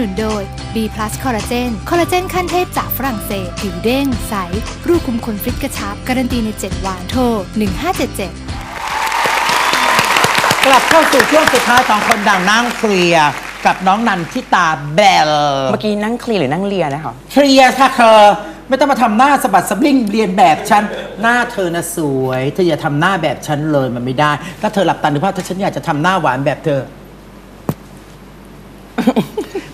นุนโดย B+ คอลลาเจนคอลลาเจนขั้นเทพจากฝรั่งเศส ผิวเด้ง ใส รูปคุมขนฟริตกระชับ การันตีใน 7 วันโทร 1577 กลับเข้าสู่ช่วงสุดท้ายของคนดังนั่งเคลียร์กับน้องนันทิตาเบลเมื่อกี้นั่งเคลียร์หรือนั่งเลียนะคะ เคลียร์ค่ะเธอไม่ต้องมาทำหน้าสะบัดสะบลิ้งเรียนแบบฉัน หน้าเธอนะสวยเธออย่าทำหน้าแบบฉันเลยมันไม่ได้ ถ้าเธอหลับตาดูภาพถ้าฉันอยากจะทำหน้าหวานแบบเธอ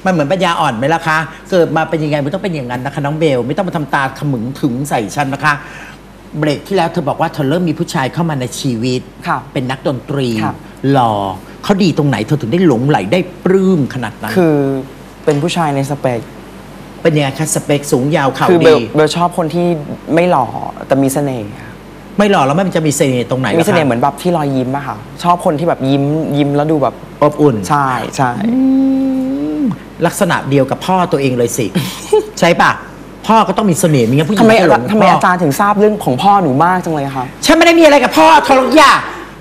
มันเหมือนปัญญาอ่อนไหมล่ะคะ เกิดมาเป็นยังไงมันต้องเป็นอย่างนั้นนะคะน้องเบล ไม่ต้องมาทำตาขมึงถึงใส่ฉันนะคะ เบรกที่แล้วเธอบอกว่าเธอเริ่มมีผู้ชายเข้ามาในชีวิต ค่ะเป็นนักดนตรีค่ะหล่อเขาดีตรงไหนเธอถึงได้หลงไหลได้ปลื้มขนาดนั้น คือเป็นผู้ชายในสเปค เป็นยังไงคะสเปคสูงยาวเข่าคือเบดี ลเบลชอบคนที่ไม่หล่อแต่มีเสน่ห์ค่ะไม่หล่อแล้วมันจะมีเสน่ห์ตรงไหนมีเสน่ห์ล่ะคะเหมือนแบบที่รอยยิ้มอะค่ะ ชอบคนที่แบบยิ้มยิ้มแล้วดูแบบ อบอุ่น ใช่ใช่ ลักษณะเดียวกับพ่อตัวเองเลยสิ ใช่ปะพ่อก็ต้องมีเสน่ห์มีงั้นผู้หญิทำงไมจะหลงทำไมพ่อาจารย์ถึงทราบเรื่องของพ่อหนูมากจังเลยคะฉันไม่ได้มีอะไรกับพ่อทรยา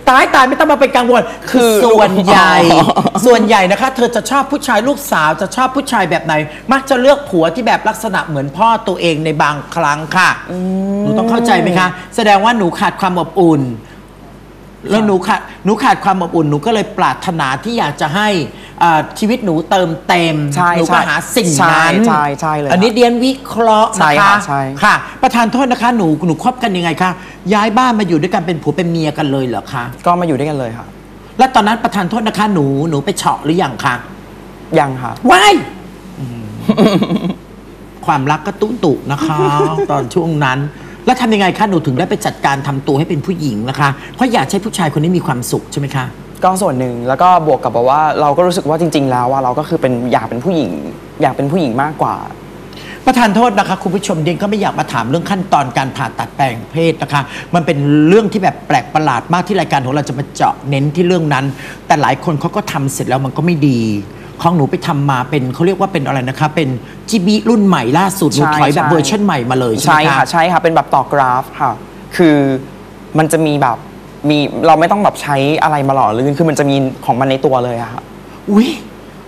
ตายตายไม่ต้องมาเป็นกังวล คือคือส่วนใหญ่อ๋อส่วนใหญ่นะคะ เธอจะชอบผู้ชายลูกสาวจะชอบผู้ชายแบบไหน มักจะเลือกผัวที่แบบลักษณะเหมือนพ่อตัวเองในบางครั้งค่ะหนูต้องเข้าใจไหมคะ แสดงว่าหนูขาดความอบอุ่น แล้วหนูขาดหนูขาดความอบอุ่นหนูก็เลยปรารถนาที่อยากจะให้อ่าชีวิตหนูเติมเต็มใช่หนูก็ใช่หาสิ่งใช่นั้นใช่ใช่เลยอันนี้เดียนวิเคราะห์ใช่นะคะค่ะใช่ ค่ะ ประธานโทษนะคะหนูหนูคบกันยังไงคะย้ายบ้านมาอยู่ด้วยกันเป็นผัวเป็นเมียกันเลยเหรอคะก็มาอยู่ด้วยกันเลยค่ะ แล้วตอนนั้นประธานโทษนะคะหนูหนูไปเฉาะหรือยังคะ ยังค่ะ ว้ายความรักก็ตุ้ตุนะคะ ตอนช่วงนั้น แล้วทำยังไงคะหนูถึงได้ไปจัดการทำตัวให้เป็นผู้หญิงนะคะ เพราะอยากให้ผู้ชายคนนี้มีความสุขใช่ไหมคะ ก็ส่วนหนึ่งแล้วก็บวกกับแบบว่าเราก็รู้สึกว่าจริง ๆ แล้วว่าเราก็คือเป็นอยากเป็นผู้หญิง อยากเป็นผู้หญิงมากกว่า ประธานโทษนะคะคุณผู้ชมเดียนก็ไม่อยากมาถามเรื่องขั้นตอนการผ่าตัดแปลงเพศนะคะ มันเป็นเรื่องที่แบบแปลกประหลาดมากที่รายการของเราจะมาเจาะเน้นที่เรื่องนั้น แต่หลายคนเขาก็ทำเสร็จแล้วมันก็ไม่ดี ของหนูไปทำมาเป็นเขาเรียกว่าเป็นอะไรนะคะ เป็นจีบีรุ่นใหม่ล่าสุดหนูใช่ถอยแบบใช่เวอร์ชันใหม่มาเลยใช่ใช่ไหมค่ะคะใช่ค่ะเป็นแบบต่อกราฟค่ะ คือมันจะมีแบบมีเราไม่ต้องแบบใช้อะไรมาหล่อลื่นคือมันจะมีของมันในตัวเลยอะค่ะอุ้ย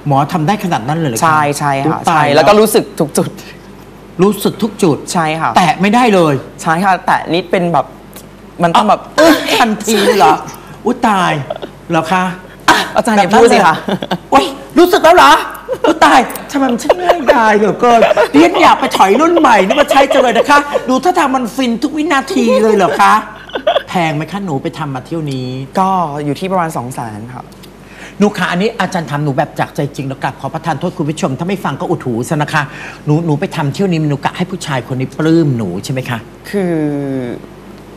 หมอทำได้ขนาดนั้นเลยเหรอคะใช่ใช่ค่ะตาใช่ยแล้วก็รู้สึกทุกจุดรู้สึกทุกจุด ใช่ค่ะแตะไม่ได้เลยใช่ค่ะ แต่นิดเป็นแบบมันต้องแบบเออทันทีเลยเหรอ อุ้ยตายเหรอคะอาจารย์อย่าพูดสิคะ โอ้ย รู้สึกแล้วเหรออุ๊ยตายทำไมมันช่างง่ายดายเหลือเกินเรียนอยากไปถอยรุ่นใหม่นี่มาใช้จังเลยนะคะ ดูถ้าทางมันฟินทุกวินาทีเลยเหรอคะ แพงไหมคะหนูไปทำมาเที่ยวนี้ ก็อยู่ที่ประมาณ2องแสนค่ะหนูคะอันนี้อาจารย์ทำหนูแบบจากใจจริงแล้วกลับขอประทานโทษคุณผู้ชม ถ้าไม่ฟังก็อุดหูซะนะคะ หนูหนูไปทำเที่ยวนี้หนูกะให้ผู้ชายคนนี้ปลื้มหนูใช่ไหมคะ คือ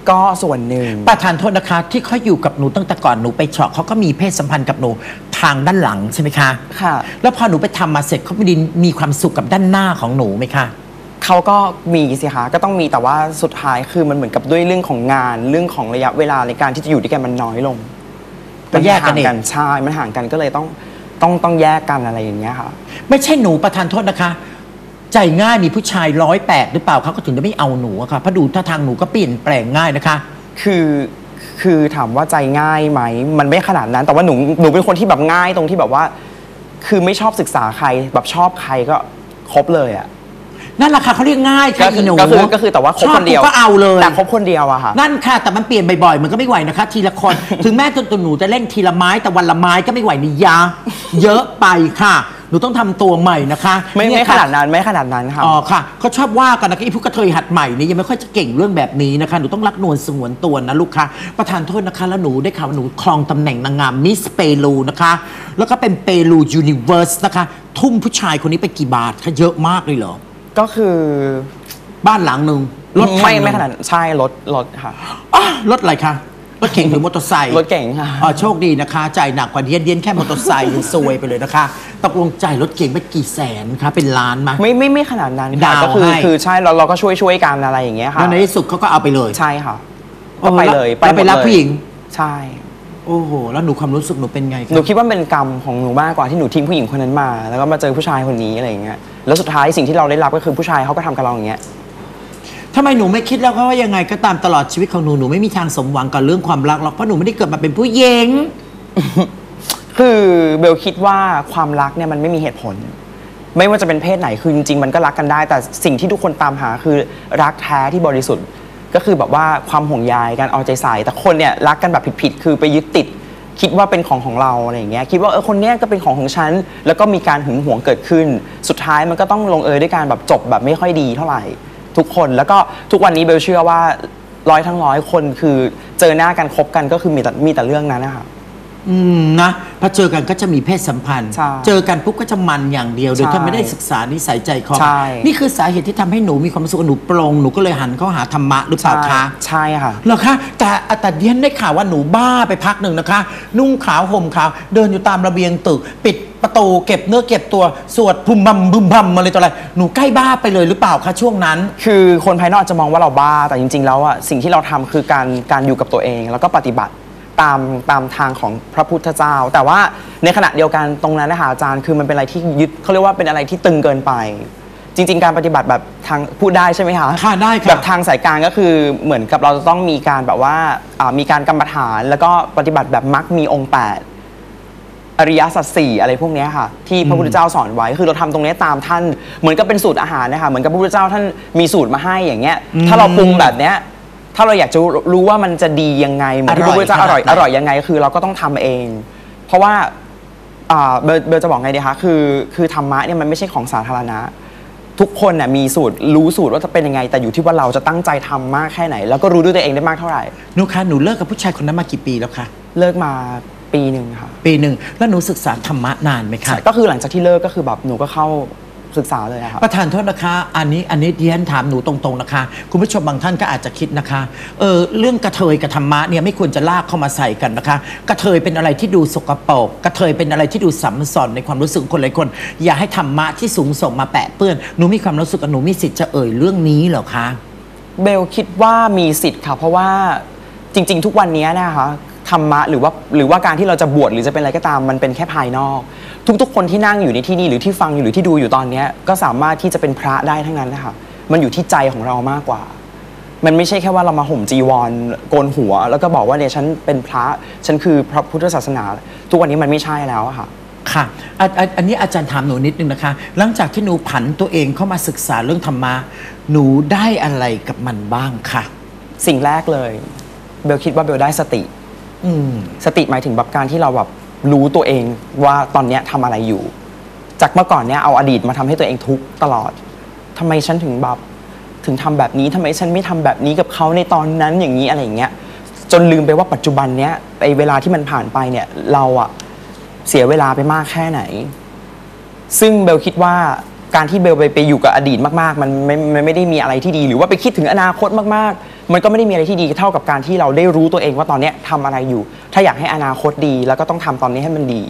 ก็ส่วนหนึ่ง ประทานโทษนะคะ ที่เขาอยู่กับหนูตั้งแต่ก่อนหนูไปเฉาะเขาก็มีเพศสัมพันธ์กับหนูทางด้านหลังใช่ไหมคะค่ะ แล้วพอหนูไปทำมาเสร็จเขาไม่ไดีมีความสุขกับด้านหน้าของหนูไหมคะ เขาก็มีสิคะก็ต้องมีแต่ว่าสุดท้ายคือมันเหมือนกับด้วยเรื่องของงานเรื่องของระยะเวลาในการที่จะอยู่ด้วยกันมันน้อยลงก็แยกกันมัเองห่างใช่มันห่างกันก็เลยต้องต้องต้องแยกกันอะไรอย่างเงี้ยค่ะ ไม่ใช่หนูประทานโทษนะคะ ใจง่ายมีผู้ชายร้อยแปดหรือเปล่าเขาก็ถึงได้ไม่เอาหนูอะค่ะเพราะดูท่าทางหนูก็เปลี่ยนแปลงง่ายนะคะ คือคือถามว่าใจง่ายไหม มันไม่ขนาดนั้น แต่ว่าหนูหนูเป็นคนที่แบบง่ายตรงที่แบบว่า คือไม่ชอบศึกษาใครแบบชอบใครก็คบเลยอะ นั่นแหละค่ะเขาเรียกง่ายก็ค่ะคือีอหนูก็คือก็คือแต่ว่าคบคนเดียวชอบก็เอาเลย แต่คบคนเดียวอะค่ะ นั่นค่ะ แต่มันเปลี่ยนบ่อยๆมันก็ไม่ไหวนะคะ ทีละคน ถึงแม้ตัวหนูจะเล่นทีละไม้แต่วันละไม้ก็ไม่ไหวนี่ยาเยอะไปค่ะ หนูต้องทำตัวใหม่นะคะไม่เนี่ไม่ยขค่ะนาดนั้นไม่ขนาดนั้นค่ะ อ๋อค่ะเขาชอบว่ากันนะไอ้พวกกระเทยหัดใหม่นี่ยังไม่ค่อยจะเก่งเรื่องแบบนี้นะคะหนูต้องรักนวลสงวนตัวนะลูกค้าประธานโทษนะคะ แล้วหนูได้ข่าวว่าหนูครองตำแหน่งนางงามมิสเปรูนะคะ แล้วก็เป็นเปรูยูนิเว r ร์สนะคะ ทุ่มผู้ชายคนนี้ไปกี่บาทคะเยอะมากเลยเหรอ ก็คือบ้านหลังหนึ่งรถคัไม่นหนึ่งไม่ขนาดนั้นใช่รถรถค่ะ อ้าวรถอะไรคะ รถเก๋งหรือมอเตอร์ไซค์รถเก๋งค่ะอ๋อโชคดีนะคะ จ่ายหนักกว่าเดียนเดียนแค่มอเตอร์ไซค์ยังซวยไปเลยนะคะตกลงจ่ายรถเก๋งไปกี่แสนคะเป็นล้านไหมไม่ไม่ไม่ขนาดนั้นดาค่ะวก็คือให้ คือใช่เราเราก็ช่วยช่วยกันอะไรอย่างเงี้ยค่ะแล้วในที่สุดเขาก็เอาไปเลยใช่ค่ะโอ้ก็ไปเลยแล้วไปรับมดเยผู้หญิง ใช่ โอ้โห แล้วหนูความรู้สึกหนูเป็นไงหนูคิดว่าเป็นกรรมของหนูมากกว่าที่หนูทิ้งผู้หญิงคนนั้นมา แล้วก็มาเจอผู้ชายคนนี้อะไรอย่างเงี้ยแล้วสุดท้ายสิ่งที่เราได้รับก็คือผู้ชายเขาก็ทำกับเราอย่างเงี้ย ทำไมหนูไม่คิดแล้วก็ว่ายังไงก็ตามตลอดชีวิตของหนูหนูไม่มีทางสมหวังกับเรื่องความรักหรอกเพราะหนูไม่ได้เกิดมาเป็นผู้หญิง คือเบลคิดว่าความรักเนี่ยมันไม่มีเหตุผล ไม่ว่าจะเป็นเพศไหนคือจริงๆมันก็รักกันได้ แต่สิ่งที่ทุกคนตามหาคือรักแท้ที่บริสุทธิ์ ก็คือแบบว่าความห่วงใยการเอาใจใส่แต่คนเนี่ยรักกันแบบผิดๆคือไปยึดติด คิดว่าเป็นของของเราอะไรอย่างเงี้ยคิดว่าเออคนเนี้ยก็เป็นของของฉัน แล้วก็มีการหึงหวงเกิดขึ้น สุดท้ายมันก็ต้องลงเอยด้วยการแบบจบแบบไม่ค่อยดีเท่าไหร่ ทุกคนแล้วก็ทุกวันนี้เบลเชื่อว่าร้อยทั้งร้อยคนคือเจอหน้ากันคบกันก็คือมีแต่มีแต่เรื่องนั้นนะคะ อืมนะพอเจอกันก็จะมีเพศสัมพันธ์ ใช่เจอกันปุ๊บก็จะมันอย่างเดียวโดยใช่ที่ไม่ได้ศึกษานิสัยใจคอใช่ นี่คือสาเหตุที่ทำให้หนูมีความรู้สึกว่าหนูปรงหนูก็เลยหันเข้าหาธรรมะหรือเปล่าคะใช่ค่ะ เหรอคะแต่แต่เดียนได้ข่าวว่าหนูบ้าไปพักหนึ่งนะคะ นุ่งขาวห่มขาว เดินอยู่ตามระเบียงตึก ปิด ประตูเก็บเนื้อเก็บตัวสวดพุมบัมบุมบัมมาเลยตัวอะไร หนูใกล้บ้าไปเลยหรือเปล่าคะช่วงนั้น คือคนภายนอกอาจจะมองว่าเราบ้า แต่จริง ๆ แล้วอะสิ่งที่เราทำคือการการอยู่กับตัวเอง แล้วก็ปฏิบัติตามตามทางของพระพุทธเจ้า แต่ว่าในขณะเดียวกันตรงนั้นนะคะอาจารย์คือมันเป็นอะไรที่ยึดเขาเรียกว่าเป็นอะไรที่ตึงเกินไป จริง ๆ การปฏิบัติแบบทางพูดได้ใช่ไหมคะค่ะได้ค่ะ แบบทางสายกลางก็คือเหมือนกับเราจะต้องมีการแบบว่าอ่ามีการกรรมฐาน แล้วก็ปฏิบัติแบบมักมีองค์แปด อริยสัจสี่อะไรพวกเนี้ยค่ะ ที่พระพุทธเจ้าสอนไว้คือเราทำตรงเนี้ยตามท่าน เหมือนกับเป็นสูตรอาหารนะคะเหมือนกับพระพุทธเจ้าท่านมีสูตรมาให้อย่างเงี้ย ถ้าเราปรุงแบบเนี้ยถ้าเราอยากจะรู้ว่ามันจะดียังไงเหมือนที่พระพุทธเจ้าอร่อยอร่อยขนาดไหนอร่อยยังไง คือเราก็ต้องทำเอง เพราะว่า อ่าเบลเบลจะบอกไงดีคะคือคือธรรมะเนี่ยมันไม่ใช่ของสาธารณะ ทุกคนน่ะมีสูตรรู้สูตรว่าจะเป็นยังไง แต่อยู่ที่ว่าเราจะตั้งใจทำมากแค่ไหน แล้วก็รู้ด้วยตัวเองได้มากเท่าไหร่ หนูคะหนูเลิกกับผู้ชายคนนั้นมากี่ปีแล้วคะ เลิกมา ปีหนึ่งค่ะ ปีหนึ่งแล้วหนูศึกษาธรรมะนานไหมคะก็คือหลังจากที่เลิกก็คือแบบหนูก็เข้าศึกษาเลยอะครับประธานโทษนะคะ อันนี้อันนี้ดิฉันถามหนูตรงๆนะคะ คุณผู้ชมบางท่านก็อาจจะคิดนะคะเออเรื่องกระเทยกับธรรมะเนี่ยไม่ควรจะลากเข้ามาใส่กันนะคะ กระเทยเป็นอะไรที่ดูสกปรกกระเทยเป็นอะไรที่ดูสัมสอนในความรู้สึกของคนหลายคน อย่าให้ธรรมะที่สูงส่งมาแปะเปื้อนหนูมีความรู้สึกว่าหนูมีสิทธิ์จะเอ่ยเรื่องนี้เหรอคะเบลคิดว่ามีสิทธิ์ค่ะเพราะว่าจริง ๆ ทุกวันนี้นะคะ ธรรมะหรือว่าหรือว่าการที่เราจะบวชหรือจะเป็นอะไรก็ตามมันเป็นแค่ภายนอก ทุกๆ คนที่นั่งอยู่ในที่นี่หรือที่ฟังอยู่หรือที่ดูอยู่ตอนเนี้ยก็สามารถที่จะเป็นพระได้ทั้งนั้นนะคะมันอยู่ที่ใจของเรามากกว่า มันไม่ใช่แค่ว่าเรามาห่มจีวรโกนหัว แล้วก็บอกว่าเนี่ยฉันเป็นพระฉันคือพระพุทธศาสนา ทุกวันนี้มันไม่ใช่แล้วอะค่ะ ค่ะอะอะอันนี้อาจารย์ถามหนูนิดนึงนะคะ หลังจากที่หนูผันตัวเองเข้ามาศึกษาเรื่องธรรมะหนูได้อะไรกับมันบ้างคะสิ่งแรกเลย เบลคิดว่าเบลได้สติอืม สติหมายถึงแบบการที่เราแบบรู้ตัวเองว่าตอนเนี้ยทำอะไรอยู่ จากเมื่อก่อนเนี้ยเอาอดีตมาทำให้ตัวเองทุกข์ตลอดทำไมฉันถึงแบบถึงทำแบบนี้ทำไมฉันไม่ทำแบบนี้กับเขาในตอนนั้นอย่างนี้อะไรอย่างเงี้ย จนลืมไปว่าปัจจุบันเนี้ยไอเวลาที่มันผ่านไปเนี่ย เราอะเสียเวลาไปมากแค่ไหน ซึ่งเบลคิดว่าการที่เบลไปไปอยู่กับอดีตมาก ๆ มันไม่มันไม่ได้มีอะไรที่ดี หรือว่าไปคิดถึงอนาคตมาก ๆ มันก็ไม่ได้มีอะไรที่ดีเท่ากับการที่เราได้รู้ตัวเองว่าตอนเนี้ยทำอะไรอยู่ ถ้าอยากให้อนาคตดี แล้วก็ต้องทำตอนนี้ให้มันดี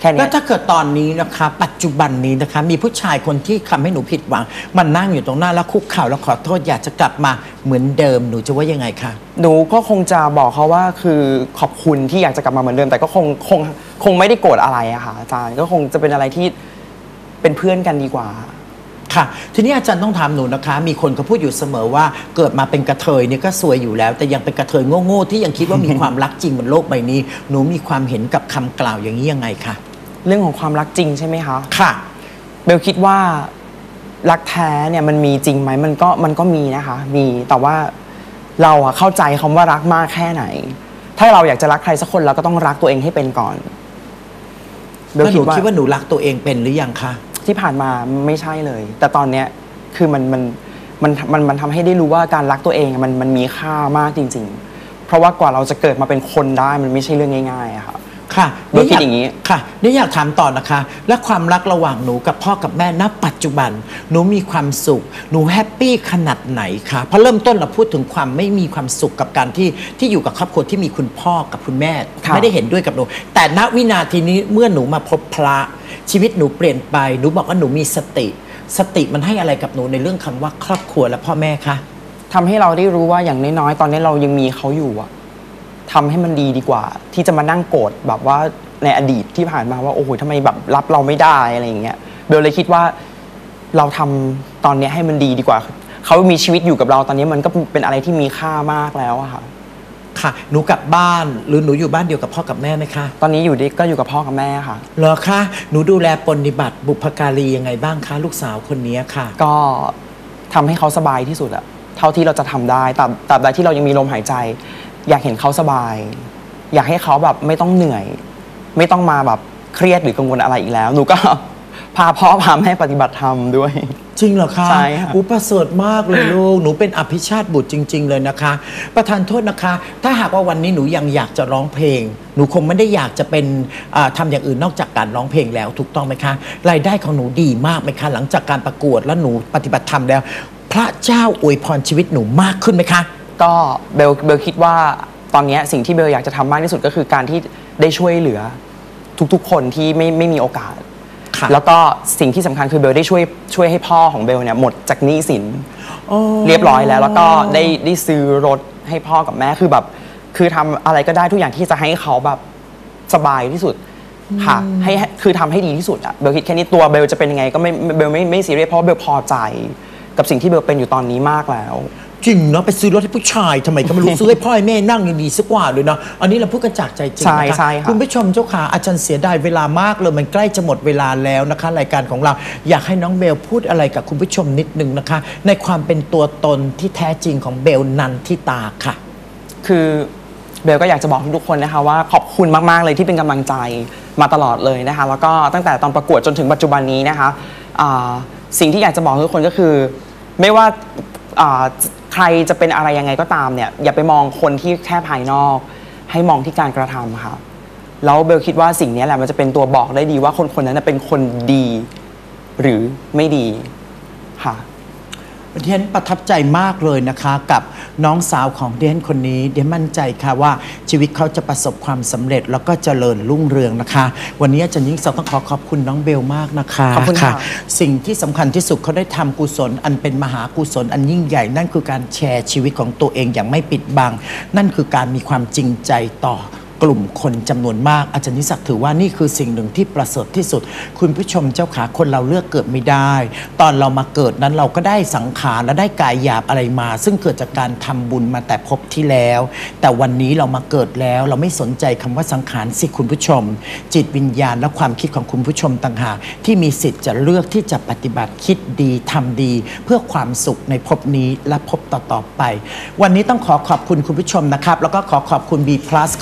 แค่แล้เนี้วย ถ้าเกิดตอนนี้นะคะ ปัจจุบันนี้นะคะ มีผู้ชายคนที่ทำให้หนูผิดหวัง มันนั่งอยู่ตรงหน้าแล้วคุกเข่าแล้วขอโทษอยากจะกลับมาเหมือนเดิมหนูจะว่ายังไงคะ หนูก็คงจะบอกเขาว่าคือขอบคุณที่อยากจะกลับมาเหมือนเดิม แต่ก็คงคงคงไม่ได้โกรธอะไรอะค่ะอาจารย์ก็คงจะเป็นอะไรที่เป็นเพื่อนกันดีกว่า ค่ะทีนี้อาจารย์ต้องถามหนูนะคะ มีคนเขาพูดอยู่เสมอว่าเกิดมาเป็นกระเทยเนี่ยก็สวยอยู่แล้ว แต่ยังเป็นกระเทยโง่ๆที่ยังคิดว่ามีความรักจริงบนโลกใบนี้ หนูมีความเห็นกับคำกล่าวอย่างนี้ยังไงคะเรื่องของความรักจริงใช่ไหมคะค่ะ เบลคิดว่ารักแท้เนี่ยมันมีจริงไหมมันก็มันก็มีนะคะ มีแต่ว่าเราอะเข้าใจคำว่ารักมากแค่ไหน ถ้าเราอยากจะรักใครสักคนเราก็ต้องรักตัวเองให้เป็นก่อนเบลแล้วหคินูดว่าคิดว่าหนูรักตัวเองเป็นหรือยังคะ ที่ผ่านมาไม่ใช่เลย แต่ตอนเนี้ยคือมันมันมันมันมันทำให้ได้รู้ว่าการรักตัวเองมันมันมีค่ามากจริง ๆ เพราะว่ากว่าเราจะเกิดมาเป็นคนได้มันไม่ใช่เรื่องง่ายๆอะค่ะ ค่ะหนูคิดอย่างนี้ค่ะนี่อยากถามต่อนะคะ และความรักระหว่างหนูกับพ่อกับแม่ณปัจจุบัน หนูมีความสุข หนูแฮปปี้ขนาดไหนคะเพราะเริ่มต้นเราพูดถึงความไม่มีความสุขกับการที่ที่อยู่กับครอบครัวที่มีคุณพ่อกับคุณแม่ค่ะไม่ได้เห็นด้วยกับหนู แต่ณวินาทีนี้เมื่อหนูมาพบพระชีวิตหนูเปลี่ยนไป หนูบอกว่าหนูมีสติ สติมันให้อะไรกับหนูในเรื่องคำว่าครอบครัวและพ่อแม่คะทำให้เราได้รู้ว่าอย่างน้อยๆ ตอนนี้เรายังมีเขาอยู่อะ ทำให้มันดีดีกว่า ที่จะมานั่งโกรธแบบว่าในอดีตที่ผ่านมาว่าโอ้โหทำไมแบบรับเราไม่ได้อะไรอย่างเงี้ยเบลเลยคิดว่าเราทำตอนนี้ให้มันดีดีกว่า เขามีชีวิตอยู่กับเราตอนนี้มันก็เป็นอะไรที่มีค่ามากแล้วอะค่ะค่ะ หนูกลับบ้านหรือหนูอยู่บ้านเดียวกับพ่อกับแม่ไหมคะ ตอนนี้อยู่ดิก็อยู่กับพ่อกับแม่ค่ะเหรอคะหนูดูแลปฏิบัติบุพการียังไงบ้างคะ ลูกสาวคนนี้ค่ะ ก็ทำให้เขาสบายที่สุดอะเท่าที่เราจะทำได้ตราบตราบใดที่เรายังมีลมหายใจ อยากเห็นเขาสบาย อยากให้เขาแบบไม่ต้องเหนื่อย ไม่ต้องมาแบบเครียดหรือกังวลอะไรอีกแล้ว หนูก็ พาพ่อพาแม่ปฏิบัติธรรมด้วย จริงเหรอคะใช่ค่ะ อุปเสริฐมากเลยลูก หนูเป็นอภิชาติบุตรจริง ๆ เลยนะคะ ประธานโทษนะคะ ถ้าหากว่าวันนี้หนูยังอยากจะร้องเพลง หนูคงไม่ได้อยากจะเป็นอ่าทำอย่างอื่นนอกจากการร้องเพลงแล้วถูกต้องไหมคะ รายได้ของหนูดีมากไหมคะ หลังจากการประกวดแล้วหนูปฏิบัติธรรมแล้ว พระเจ้าอวยพรชีวิตหนูมากขึ้นไหมคะ ก็เบลเบลคิดว่าตอนเนี้ยสิ่งที่เบลอยากจะทำมากที่สุดก็คือการที่ได้ช่วยเหลือทุกๆ คนที่ไม่ไม่มีโอกาสค่ะแล้วก็สิ่งที่สำคัญคือเบลได้ช่วยช่วยให้พ่อของเบลเนี่ยหมดจากหนี้สินอ๋อเรียบร้อยแล้ว แล้วก็ได้ได้ซื้อรถให้พ่อกับแม่คือแบบ คือทำอะไรก็ได้ทุกอย่างที่จะให้เขาแบบสบายที่สุดค่ะให้ให้คือทำให้ดีที่สุดอะเบลคิดแค่นี้ตัวเบลจะเป็นยังไงก็ไม่เบลไม่ไม่ซีเรียสเพราะว่าเบลพอใจ กับสิ่งที่เบลเป็นอยู่ตอนนี้มากแล้ว จริงเนาะไปซื้อรถให้ผู้ชายทำไมก็ไม่รู้ ซื้อให้พ่อให้แม่นั่งยังดีสักกว่าเลยเนาะอันนี้เราพูดกันจากใจจริงใช่นะคะใช่ค่ะ คุณผู้ชมเจ้าขาอาจารย์เสียดายเวลามากเลยมันใกล้จะหมดเวลาแล้วนะคะ รายการของเราอยากให้น้องเบลพูดอะไรกับคุณผู้ชมนิดนึงนะคะ ในความเป็นตัวตนที่แท้จริงของเบลนันทิตาค่ะ คือเบลก็อยากจะบอกทุกๆคนนะคะว่าขอบคุณมาก ๆ เลยที่เป็นกำลังใจมาตลอดเลยนะคะ แล้วก็ตั้งแต่ตอนประกวดจนถึงปัจจุบันนี้นะคะอ่าสิ่งที่อยากจะบอกทุกคนก็คือ ไม่ว่าอ่า ใครจะเป็นอะไรยังไงก็ตามเนี่ย อย่าไปมองคนที่แค่ภายนอก ให้มองที่การกระทำค่ะแล้วเบลคิดว่าสิ่งนี้แหละมันจะเป็นตัวบอกได้ดีว่าคนคนนั้นเป็นคนดี หรือไม่ดีค่ะ เดนประทับใจมากเลยนะคะกับน้องสาวของเดนคนนี้เดนมั่นใจค่ะว่าชีวิตเขาจะประสบความสำเร็จแล้วก็เจริญรุ่งเรืองนะคะ วันนี้อาจารย์ยิ่งศักดิ์ต้องขอขอบคุณน้องเบลมากนะคะขอบคุณค่ะ สิ่งที่สำคัญที่สุดเขาได้ทำกุศล อันเป็นมหากุศลอันยิ่งใหญ่นั่นคือการแชร์ชีวิตของตัวเองอย่างไม่ปิดบัง นั่นคือการมีความจริงใจต่อ กลุ่มคนจำนวนมากอาจารย์นิสักถือว่านี่คือสิ่งหนึ่งที่ประเสริฐที่สุด คุณผู้ชมเจ้าขาคนเราเลือกเกิดไม่ได้ ตอนเรามาเกิดนั้นเราก็ได้สังขารและได้กายหยาบอะไรมา ซึ่งเกิดจากการทำบุญมาแต่พบที่แล้ว แต่วันนี้เรามาเกิดแล้ว เราไม่สนใจคำว่าสังขารสิคุณผู้ชม จิตวิญญาณและความคิดของคุณผู้ชมต่างหากที่มีสิทธิ์จะเลือกที่จะปฏิบัติคิดดีทำดี เพื่อความสุขในภพนี้และภพต่อๆไป วันนี้ต้องขอขอบคุณคุณผู้ชมนะครับแล้วก็ขอขอบคุณ B+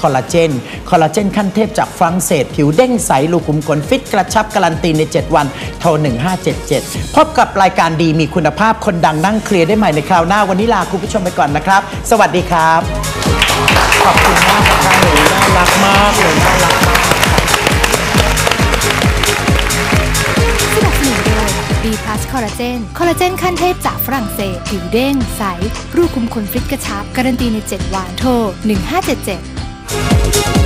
คอลลาเจน คอลลาเจนขั้นเทพจากฝรั่งเศส ผิวเด้งใสรูขุมขนฟิตกระชับการันตีใน 7 วัน โทร 1577 พบกับรายการดีมีคุณภาพคนดังนั่งเคลียร์ได้ใหม่ในคราวหน้าวันนี้ลาคุณผู้ชมไปก่อนนะครับ สวัสดีครับ ขอบคุณมากนะคะหนูน่ารักมากเลยน่ารักมากสนับสนุนโดย B+ Collagen คอลลาเจนขั้นเทพจากฝรั่งเศส ผิวเด้ง ใส รูปคุมขนฟิตกระชับ การันตีใน 7 วัน โทร 1577